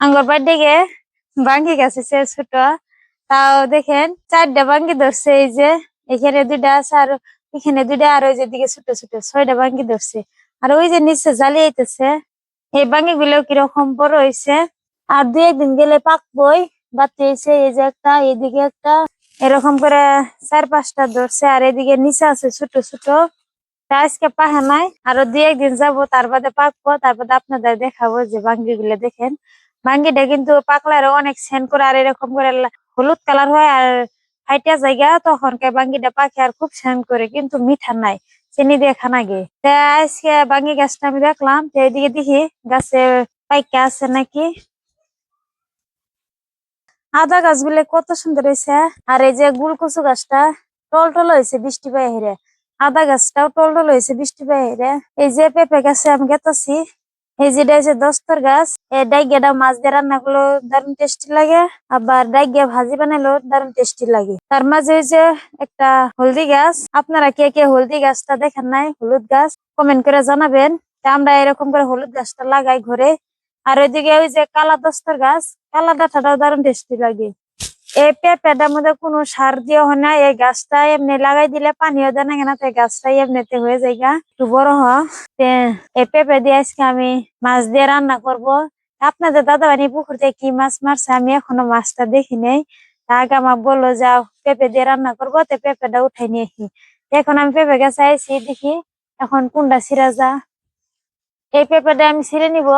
আঙ্গর বাড়িতে বাঙ্গি গেছে সে ছোট। তাও দেখেন চারটা বাঙ্গি ধরছে এই যে, এখানে দুইটা আছে আর এখানে দুইটা আর ওই যে দিকে ছোট ছোট ছয়টা বাঙ্গি ধরছে। আর ওই যে নিচে জ্বালিয়েছে এই বাঙ্গি গুলো কীরকম বড় হয়েছে আর দুই একদিন গেলে পাকবই বাতি হয়েছে এই যে একটা এদিকে একটা। এরকম করে চার পাঁচটা ধরছে আর এদিকে নিচে আছে ছোট ছোট। আজকে পাহা নাই, আরও দুই একদিন যাব, তার বাদে পাকবো, তার আপনাদের দেখাবো যে বাঙ্গি গুলো দেখেন বাঙ্গিটা কিন্তু পাকলে আরও অনেক সেন করে আর এরকম করে হলুদ কালার হয় আর ফাইটা জায়গা তখন কে বাঙ্গিটা পাকে আর খুব সেন করে, কিন্তু মিঠা নাই। চিনি দিয়ে খানা গে আজকে বাঙ্গি গাছটা আমি দেখলাম, তো এদিকে দেখি গাছে পাইকা আছে নাকি? আদা গাছগুলো কত সুন্দর হয়েছে। আর এই যে গুলকুচু গাছটা টল টল হয়েছে বৃষ্টি পাই হেরে আদা গাছটাও টল টল হয়েছে বৃষ্টি পাই হেরে এই যে পেঁপে গাছে আমি গেতাছি এই যেটা হচ্ছে দস্তর গাছ। এই ডাইগিয়াটা মাছ দিয়ে রান্না করলেও দারুণ টেস্টি লাগে, আবার ডাইগিয়া ভাজি বানালেও দারুণ টেস্টি লাগে। তার মাঝে যে একটা হলদি গাছ। আপনারা কে কে হলদি গাছটা দেখেন নাই, হলুদ গাছ কমেন্ট করে জানাবেন আমরা এরকম করে হলুদ গাছটা লাগাই ঘরে। আর ওইদিকে ওই যে কালা দস্তর গাছ, কালা ডাঁটাটাও দারুণ টেস্টি লাগে। এই পেঁপেটার মধ্যে কোনো সার দিয়ে হয় না, এই গাছটা এমনি লাগাই দিলে পানিও দেয় না কেন? এই গাছটাই এমনিতে হয়ে যায় গা। একটু বড় হ। এই পেঁপে দিয়ে আজকে আমি মাছ দিয়ে রান্না করব। আপনাদের দাদা বানি পুকুর থেকে কি মাছ মারছে? আমি এখনও মাছটা দেখি নাই। আগে আমার বলল, যাও, পেঁপে দিয়ে রান্না করব। তো পেঁপেটা উঠাই নিয়ে আসি। এখন আমি পেঁপে গাছে আইছি, দেখি এখন কোনটা ছিঁড়া যা এই পেঁপেটা আমি ছিঁড়ে নিব।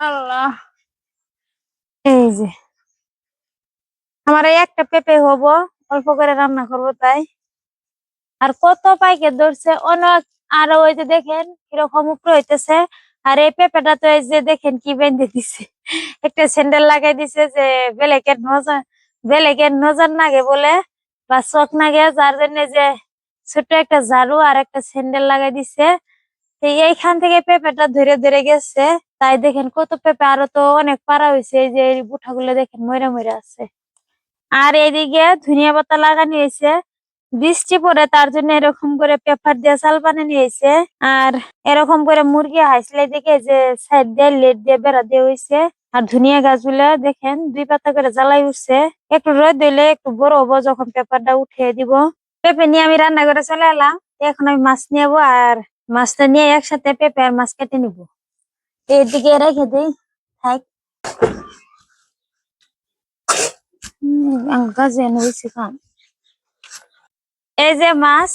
আল্লাহ। এই যে। আমার একটা পেঁপে হব, অল্প করে রান্না করব তাই। আর কত পাইকে ধরছে, অনেক। আরও ওই যে দেখেন কীরকম উপরে হইতেছে। আর এই পেঁপেটা তো এই যে দেখেন কি বেঁধে দিছে। একটা স্যান্ডেল লাগাই দিছে যে বেলেকের নজর বেলেকের নজর নাগে বলে, বা চোখ নাগে, যার জন্য যে ছোট একটা ঝাড়ু আর একটা স্যান্ডেল লাগাই দিছে। এইখান থেকে পেঁপেটা ধরে ধরে গেছে। তাই দেখেন কত পেঁপে, আরও তো অনেক পারা হয়েছে এই যে বুঠাগুলো দেখেন মরে মরে আছে। আর এদিকে ধনিয়া পাতা লাগানো হয়েছে। বৃষ্টি পড়ে তার জন্য এরকম করে পেপার দিয়ে চাল বানানো হয়েছে। আর এরকম করে মুরগি হাসলে দিকে যে সাইড দিয়ে লেট দিয়ে বেড়া দিয়ে হয়েছে আর ধনিয়া গাছগুলো দেখেন দুই পাতা করে জ্বালাই উঠছে। একটু রোদ দিলে একটু বড় হব যখন পেপারটা উঠিয়ে দিব। পেঁপে নিয়ে আমি রান্না করে চলে এলাম। এখন আমি মাছ নিয়ে আর মাছটা নিয়ে একসাথে পেঁপে আর মাছ কেটে নিবো। এদিকে রেখে দিই। থাক। এই যে মাছ,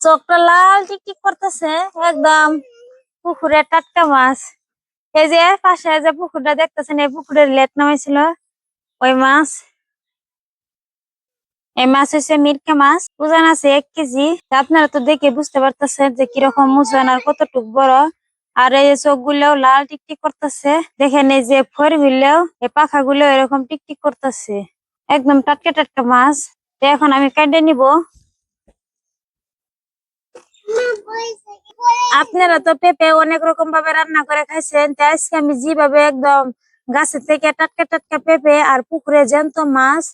চোখটা লাল টিকটিক করতেছে, একদম পুকুরে টাটকা মাছ। এই যে পাশে যে পুকুরটা দেখতেছেন, এই পুকুরের লেট নামাইছিল ওই মাছ। এই মাছ হচ্ছে মিরকা মাছ ওজন আছে এক কেজি। আপনারা তো দেখে বুঝতে পারতেছেন যে কীরকম ওজন আর কতটুক বড়। আর এই চোখগুলো লাল টিকটিক করতেছে। দেখেন এই যে ফোরগুলো এই পাখা গুলো এরকম টিকটিক করতেছে। একদম টাটকা টাটকা মাছ। এখন আমি কেটে নিব। আপনারা তো পেঁপে অনেক রকম ভাবে রান্না করে খাইছেন। তাই আজকে আমি যেভাবে একদম গাছের থেকে টাটকা টাটকা পেঁপে আর পুকুরে জ্যান্ত মাছ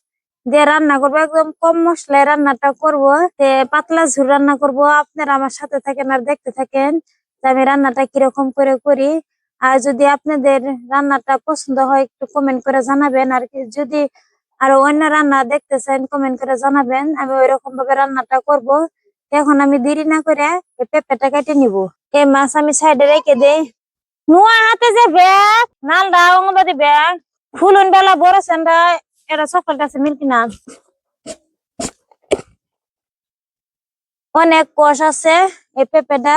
দিয়ে রান্না করব, একদম কম মশলায় রান্নাটা করব। পাতলা ঝুল রান্না করব। আপনারা আমার সাথে থাকেন আর দেখতে থাকেন। আমি রান্নাটা কীরকম করে করি? আর যদি আপনাদের রান্নাটা পছন্দ হয়, একটু কমেন্ট করে জানাবেন। আর যদি আরও অন্য রান্না দেখতে চান কমেন্ট করে জানাবেন। আমি ওই রকম ভাবে রান্নাটা করব। এখন আমি দেরি না করে পেঁপেটা কেটে নিব। এই মাছ আমি সাইডে রেখে দেই। নুয়া হাতে যে ব্যাগ! নালডা অঙ্গবাদী ব্যাগ ফুলুন বেলা বড় সেন্ডা এটা সকল কাছে মিলকি না। অনেক কষ আছে এই পেঁপেটা।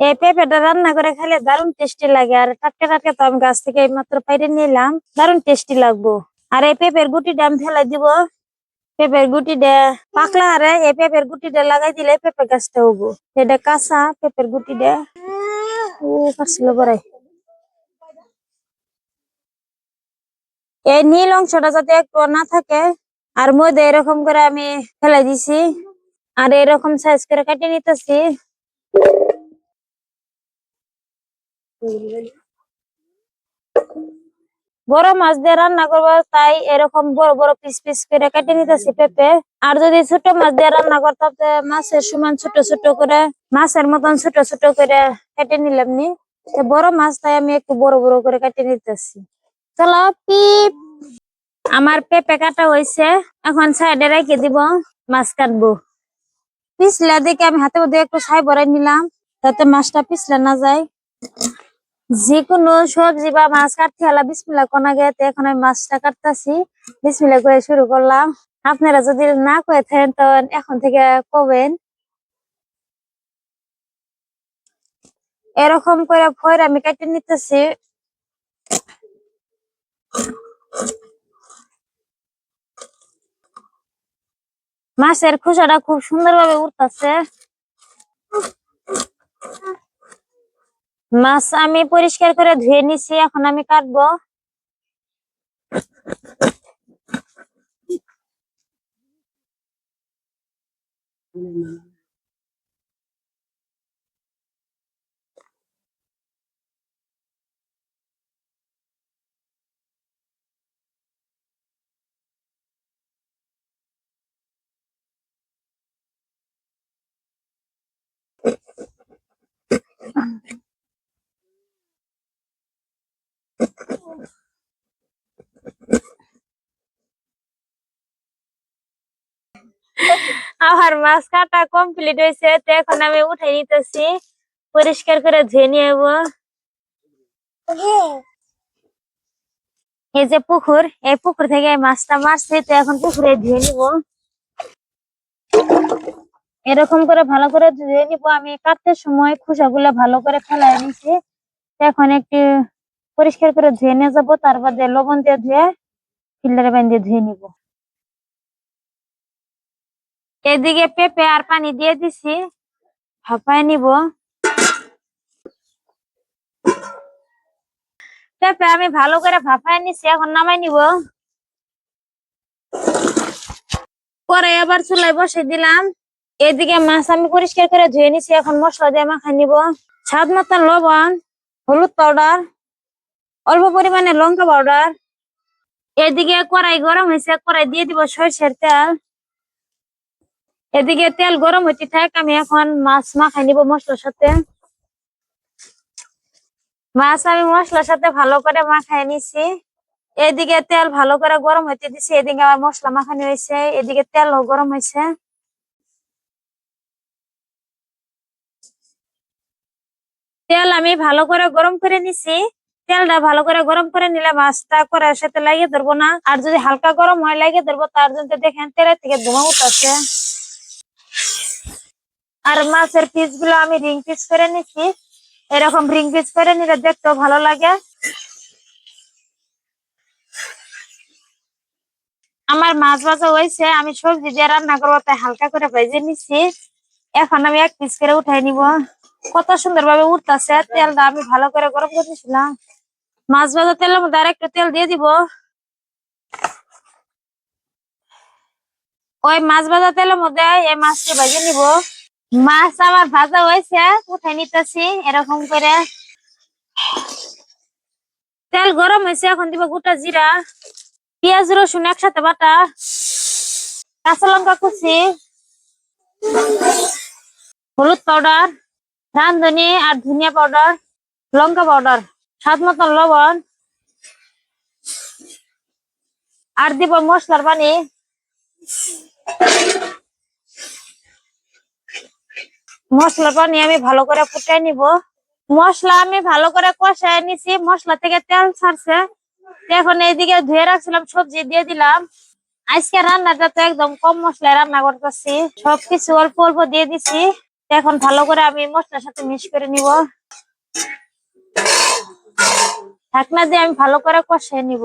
এই পেঁপেটা রান্না করে খেলে দারুণ টেস্টি লাগে। আর টাটকা টাটকা তো আমি গাছ থেকে মাত্র পাইরে নিলাম। দারুণ টেস্টি লাগবো। আর এই পেঁপের গুটিটা আমি ফেলাই দিব। পেঁপের গুটিটা পাকলা হারে এই পেঁপের গুটিটা লাগাই দিলে পেঁপে গাছটা হব এটা কাঁচা পেঁপের গুটিটা। ও পারছিল বড়াই এই নীল অংশটা যাতে একটু না থাকে, আর মধ্যে এরকম করে আমি ফেলাই দিছি। আর এরকম সাইজ করে কেটে নিতেছি। বড় মাছ দিয়ে রান্না করব, তাই এরকম বড় বড় পিস পিস করে কেটে নিতেছি পেঁপে। আর যদি ছোট মাছ দিয়ে রান্না করতাম মাছের সমান ছোট ছোট করে, মাছের মতন ছোট ছোট করে কেটে নিলাম নি। বড় মাছ, তাই আমি একটু বড় বড় করে কেটে নিতেছি। চলো, পিপ! আমার পেঁপে কাটা হয়েছে এখন সাইডে রেখে দিব মাছ কাটবো। পিছলা দেখে আমি হাতে মধ্যে একটু ছাই ভরাই নিলাম, যাতে মাছটা পিছলা না যায়। যে কোনো সবজি বা মাছ কাটতে হলে বিসমিল্লা কোনা গেতে এখন আমি মাছটা কাটতেছি। বিসমিল্লা করে শুরু করলাম। আপনারা যদি না করে থাকেন তো এখন থেকে কবেন। এরকম করে ফয়ের আমি কেটে নিতেছি। মাছের খোসাটা খুব সুন্দরভাবে উঠতেছে। মাছ আমি পরিষ্কার করে ধুয়ে নিছি এখন আমি কাটবো। আমার মাছ কাটা কমপ্লিট হয়েছে, তো এখন আমি উঠাই নিতেছি। পরিষ্কার করে ধুয়ে নিয়ে এই যে পুকুর, এই পুকুর থেকে মাছটা মারছি, তো এখন পুকুরে ধুয়ে নিব। এরকম করে ভালো করে ধুয়ে নিব। আমি কাটতে সময় খোসাগুলো ভালো করে ফেলাই নিছি। এখন একটু পরিষ্কার করে ধুয়ে নিয়ে যাব তারপর দিয়ে লবণ দিয়ে ধুয়ে ফিল্টারে বাইন দিয়ে ধুয়ে নিব। এদিকে পেঁপে আর পানি দিয়ে দিছি। ভাপায় নিব। পেঁপে আমি ভালো করে ভাপায় নিছি, এখন নামাই নিব। পরে আবার চুলায় বসে দিলাম। এদিকে মাছ আমি পরিষ্কার করে ধুয়ে নিছি, এখন মশলা দিয়ে মাখাই নিব। স্বাদ মতন লবণ, হলুদ পাউডার, অল্প পরিমাণে লঙ্কা পাউডার। এদিকে কড়াই গরম হয়েছে, কড়াই দিয়ে দিব সরষের তেল। এদিকে তেল গরম হইতে থাক, আমি এখন মাছ মাখাই নিব মশলার সাথে। মাছ আমি মশলার সাথে ভালো করে মাখাই নিছি। এদিকে তেল ভালো করে গরম হইতে দিছি, এদিকে আমার মশলা মাখানি হয়েছে এদিকে তেলও গরম হয়েছে তেল আমি ভালো করে গরম করে নিছি। তেলটা ভালো করে গরম করে নিলে মাছটা করার সাথে লাগিয়ে ধরবো না। আর যদি হালকা গরম হয়, লাগিয়ে ধরবো। তার জন্য দেখেন, তেলের থেকে ধোঁয়া উঠছে আর মাছের পিসগুলো আমি রিং পিস করে নিছি। এরকম রিং পিস করে নিলে দেখতেও ভালো লাগে। আমার মাছ ভাজা হয়েছে, আমি সবজি দিয়ে রান্না করব, তাই হালকা করে ভেজে নিছি। এখন আমি এক পিস করে উঠাই নিব। কত সুন্দর ভাবে উঠতেছে, তেলটা আমি ভালো করে গরম করে দিয়েছিলাম মাছ ভাজা তেলের মধ্যে আর একটু তেল দিয়ে দিব। ওই মাছ ভাজা তেলের মধ্যে এই মাছটা ভেজে নিব। মাছ আমার ভাজা হয়েছে, উঠাই নিতেছি, এরকম করে। তেল গরম হয়েছে, এখন দিব গোটা জিরা, পেঁয়াজ, রসুন একসাথে বাটা, কাঁচা লঙ্কা কুচি, হলুদ পাউডার, রাঁধুনি আর ধনিয়া পাউডার, লঙ্কা পাউডার, স্বাদ মতন লবণ, আর দিব মশলার পানি। মশলা পানি আমি ভালো করে ফুটাই নিব। মশলা আমি ভালো করে কষায় নিছি, মশলা থেকে তেল ছাড়ছে। এখন এইদিকে ধুয়ে রাখছিলাম, সবজি দিয়ে দিলাম। আজকে রান্নাটা তো একদম কম মশলায় রান্না করতেছি। সবকিছু অল্প অল্প দিয়ে দিছি। এখন ভালো করে আমি মশলার সাথে মিক্স করে নিব। ঢাকনা দিয়ে আমি ভালো করে কষাই নিব।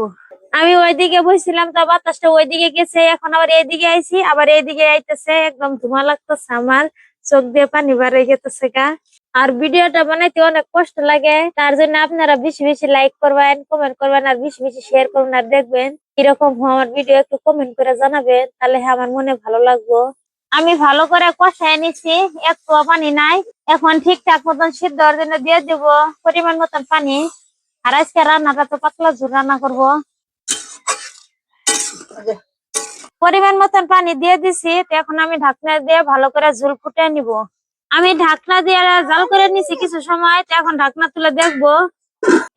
আমি ওইদিকে বসছিলাম তো বাতাসটা ওইদিকে গেছে। এখন আবার এইদিকে আইছি, আবার এইদিকে আইতেছে। একদম ধোঁয়া লাগতেছে আমার। চোখ দিয়ে পানি বাড়ে গেতেছে গা। আর ভিডিওটা বানাইতে অনেক কষ্ট লাগে, তার জন্য আপনারা বেশি বেশি লাইক করবেন কমেন্ট করবেন, আর বেশি বেশি শেয়ার করবেন আর দেখবেন কীরকম আমার ভিডিও একটু কমেন্ট করে জানাবেন, তাহলে হ্যাঁ আমার মনে ভালো লাগবো। আমি ভালো করে কষায় নিছি একটু পানি নাই, এখন ঠিকঠাক মতন সিদ্ধ জন্য দিয়ে দিব, পরিমাণ মতন পানি। আর আজকে রান্নাটা তো পাতলা ঝুল রান্না করব। পরিমাণ মতন পানি দিয়ে দিছি এখন আমি ঢাকনা দিয়ে ভালো করে ঝুল ফুটে নিব। আমি ঢাকনা দিয়ে জাল করে নিছি কিছু সময় এখন ঢাকনা তুলে দেখব।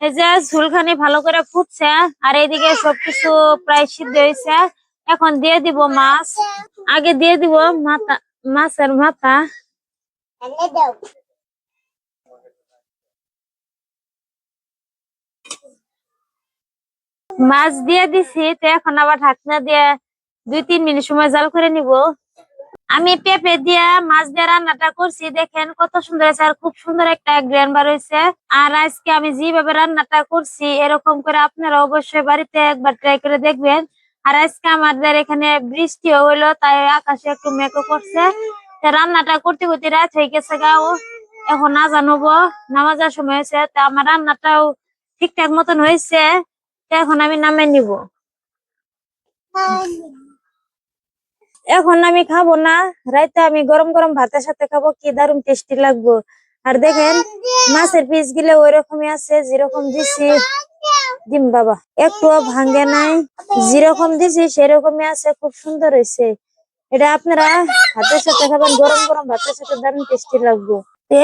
এই যে ঝুলখানি ভালো করে ফুটছে, আর এইদিকে সবকিছু প্রায় সিদ্ধ হয়েছে। এখন দিয়ে দিব মাছ। আগে দিয়ে দিব মাথা, মাছের মাথা। মাছ দিয়ে দিছি, তো এখন আবার ঢাকনা দিয়ে দুই তিন মিনিট সময় জাল করে নিব। আমি পেঁপে দিয়ে মাছ দিয়ে রান্নাটা করছি। দেখেন কত সুন্দর হয়েছে আর খুব সুন্দর একটা গ্রেন বার হয়েছে। আর আজকে আমি যেভাবে রান্নাটা করছি, এরকম করে আপনারা অবশ্যই বাড়িতে একবার ট্রাই করে দেখবেন। আর আজকে আমাদের এখানে বৃষ্টিও হইল, তাই আকাশে একটু মেঘও করছে। রান্নাটা করতে করতে রাত হয়ে গেছে গাও। এখন না হব নামাজার সময় হয়েছে, তা আমার রান্নাটাও ঠিকঠাক মতন হয়েছে। তো এখন আমি নামে নিব। এখন আমি খাব না, রাইতে আমি গরম গরম ভাতের সাথে খাব, কি দারুণ টেস্টি লাগবো। আর দেখেন, মাছের পিসগুলো ওই রকমই আছে, যেরকম দিছি, দিম বাবা, একটুও ভাঙ্গে নাই, যেরকম দিছি সেরকমই আছে, খুব সুন্দর হয়েছে এটা আপনারা ভাতের সাথে খাবেন, গরম গরম ভাতের সাথে দারুণ টেস্টি লাগবো।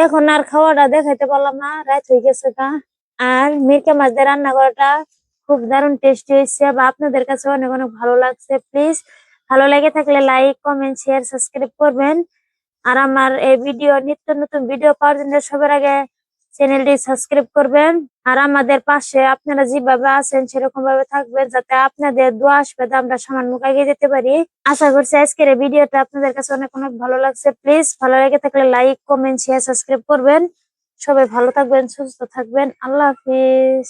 এখন আর খাওয়াটা দেখাইতে পারলাম না, রাত হয়ে গেছে গা। আর মিরকা মাছ দিয়ে রান্না করাটা খুব দারুণ টেস্টি হয়েছে বা আপনাদের কাছে অনেক অনেক ভালো লাগছে প্লিজ ভালো লেগে থাকলে লাইক কমেন্ট শেয়ার সাবস্ক্রাইব করবেন। আর আমার এই ভিডিও নিত্য নতুন ভিডিও পাওয়ার জন্য সবার আগে চ্যানেলটি সাবস্ক্রাইব করবেন। আর আমাদের পাশে আপনারা যেভাবে আছেন সেরকম ভাবে থাকবেন, যাতে আপনাদের দোয়া আসবে আমরা সামান্য এগিয়ে যেতে পারি। আশা করছি আজকের এই ভিডিওটা আপনাদের কাছে অনেক অনেক ভালো লাগছে। প্লিজ ভালো লেগে থাকলে লাইক কমেন্ট শেয়ার সাবস্ক্রাইব করবেন। সবাই ভালো থাকবেন, সুস্থ থাকবেন। আল্লাহ হাফিজ।